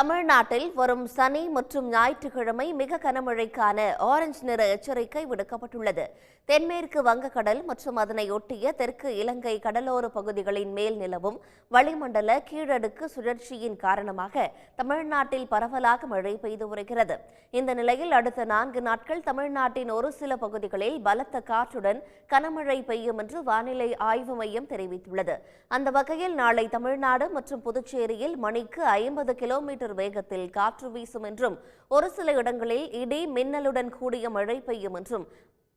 தமிழ்நாட்டில் வரும் சனி மற்றும் ஞாயிற்றுக்கிழமை மிக கனமழைக்கான ஆரஞ்சு நிற எச்சரிக்கை விடுக்கப்பட்டுள்ளது. தென்மேற்கு வங்கக்கடல் மற்றும் அதனை ஒட்டிய தெற்கு இலங்கை கடலோர பகுதிகளின் மேல் நிலவும் வளிமண்டல கீழடுக்கு சுழற்சியின் காரணமாக தமிழ்நாட்டில் பரவலாக மழை பெய்து வருகிறது. இந்த நிலையில் அடுத்த நான்கு நாட்கள் தமிழ்நாட்டின் ஒரு சில பகுதிகளில் பலத்த காற்றுடன் கனமழை பெய்யும் என்று வானிலை ஆய்வு மையம் தெரிவித்துள்ளது. அந்த வகையில் நாளை தமிழ்நாடு மற்றும் புதுச்சேரியில் மணிக்கு ஐம்பது கிலோமீட்டர் வேகத்தில் காற்று வீசும் என்றும் ஒரு சில இடங்களில் இடி மின்னலுடன் கூடிய மழை பெய்யும் என்றும்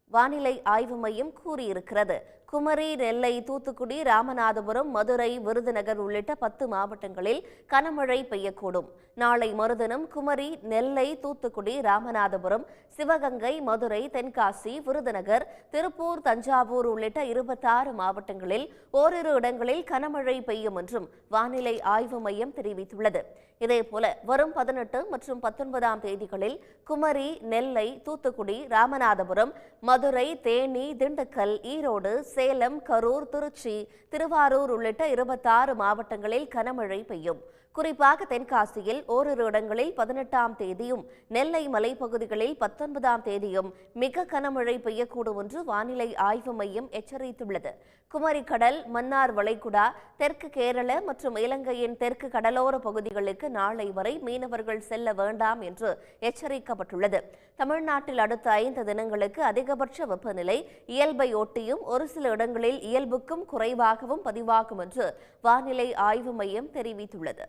வானிலை ஆய்வு மையம் கூறியிருக்கிறது. குமரி நெல்லை தூத்துக்குடி ராமநாதபுரம் மதுரை விருதுநகர் உள்ளிட்ட பத்து மாவட்டங்களில் கனமழை பெய்யக்கூடும். நாளை மறுதினம் குமரி நெல்லை தூத்துக்குடி ராமநாதபுரம் சிவகங்கை மதுரை தென்காசி விருதுநகர் திருப்பூர் தஞ்சாவூர் உள்ளிட்ட இருபத்தாறு மாவட்டங்களில் ஓரிரு இடங்களில் கனமழை பெய்யும் என்றும் வானிலை ஆய்வு மையம் தெரிவித்துள்ளது. இதேபோல வரும் பதினெட்டு மற்றும் பத்தொன்பதாம் தேதிகளில் குமரி நெல்லை தூத்துக்குடி ராமநாதபுரம் மதுரை தேனி திண்டுக்கல் ஈரோடு சேலம் கரூர் திருச்சி திருவாரூர் உள்ளிட்ட இருபத்தாறு மாவட்டங்களில் கனமழை பெய்யும். குறிப்பாக தென்காசியில் ஓரிரு இடங்களில் பதினெட்டாம் தேதியும் நெல்லை மலைப்பகுதிகளில் பத்தொன்பதாம் தேதியும் மிக கனமழை பெய்யக்கூடும் என்று வானிலை ஆய்வு மையம் எச்சரித்துள்ளது. குமரிக்கடல் மன்னார் வளைகுடா தெற்கு கேரள மற்றும் இலங்கையின் தெற்கு கடலோர பகுதிகளுக்கு நாளை வரை மீனவர்கள் செல்ல வேண்டாம் என்று எச்சரிக்கப்பட்டுள்ளது. தமிழ்நாட்டில் அடுத்த ஐந்து தினங்களுக்கு அதிகபட்ச வெப்பநிலை இயல்பை ஒட்டியும் ஒரு சில இடங்களில் இயல்புக்கும் குறைவாகவும் பதிவாகும் என்று வானிலை ஆய்வு மையம் தெரிவித்துள்ளது.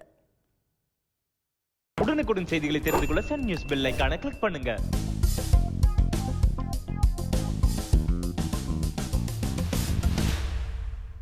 உடனுக்குடன் செய்திகளை தெரிந்து கொள்ள சன் நியூஸ் பெல் கிளிக் பண்ணுங்க.